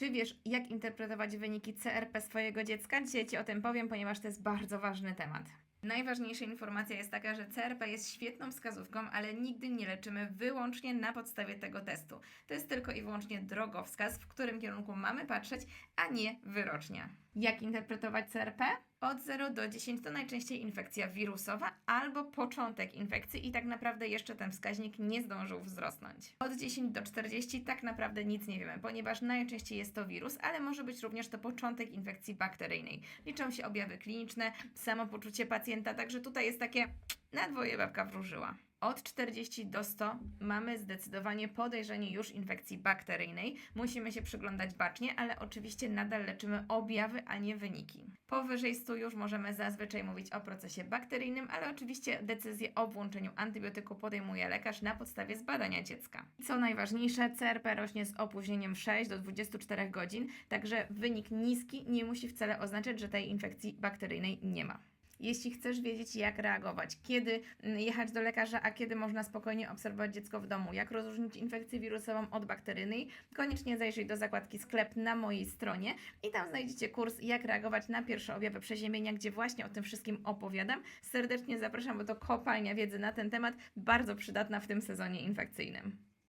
Czy wiesz, jak interpretować wyniki CRP swojego dziecka? Dzisiaj Ci o tym powiem, ponieważ to jest bardzo ważny temat. Najważniejsza informacja jest taka, że CRP jest świetną wskazówką, ale nigdy nie leczymy wyłącznie na podstawie tego testu. To jest tylko i wyłącznie drogowskaz, w którym kierunku mamy patrzeć, a nie wyrocznia. Jak interpretować CRP? Od 0 do 10 to najczęściej infekcja wirusowa albo początek infekcji i tak naprawdę jeszcze ten wskaźnik nie zdążył wzrosnąć. Od 10 do 40 tak naprawdę nic nie wiemy, ponieważ najczęściej jest to wirus, ale może być również to początek infekcji bakteryjnej. Liczą się objawy kliniczne, samopoczucie pacjenta, także tutaj jest takie na dwoje babka wróżyła. Od 40 do 100 mamy zdecydowanie podejrzenie już infekcji bakteryjnej. Musimy się przyglądać bacznie, ale oczywiście nadal leczymy objawy, a nie wyniki. Powyżej 100 już możemy zazwyczaj mówić o procesie bakteryjnym, ale oczywiście decyzję o włączeniu antybiotyku podejmuje lekarz na podstawie zbadania dziecka. Co najważniejsze, CRP rośnie z opóźnieniem 6 do 24 godzin, także wynik niski nie musi wcale oznaczać, że tej infekcji bakteryjnej nie ma. Jeśli chcesz wiedzieć, jak reagować, kiedy mm, jechać do lekarza, a kiedy można spokojnie obserwować dziecko w domu, jak rozróżnić infekcję wirusową od bakteryjnej, koniecznie zajrzyj do zakładki sklep na mojej stronie i tam znajdziecie kurs, jak reagować na pierwsze objawy przeziębienia, gdzie właśnie o tym wszystkim opowiadam. Serdecznie zapraszam, bo to kopalnia wiedzy na ten temat, bardzo przydatna w tym sezonie infekcyjnym.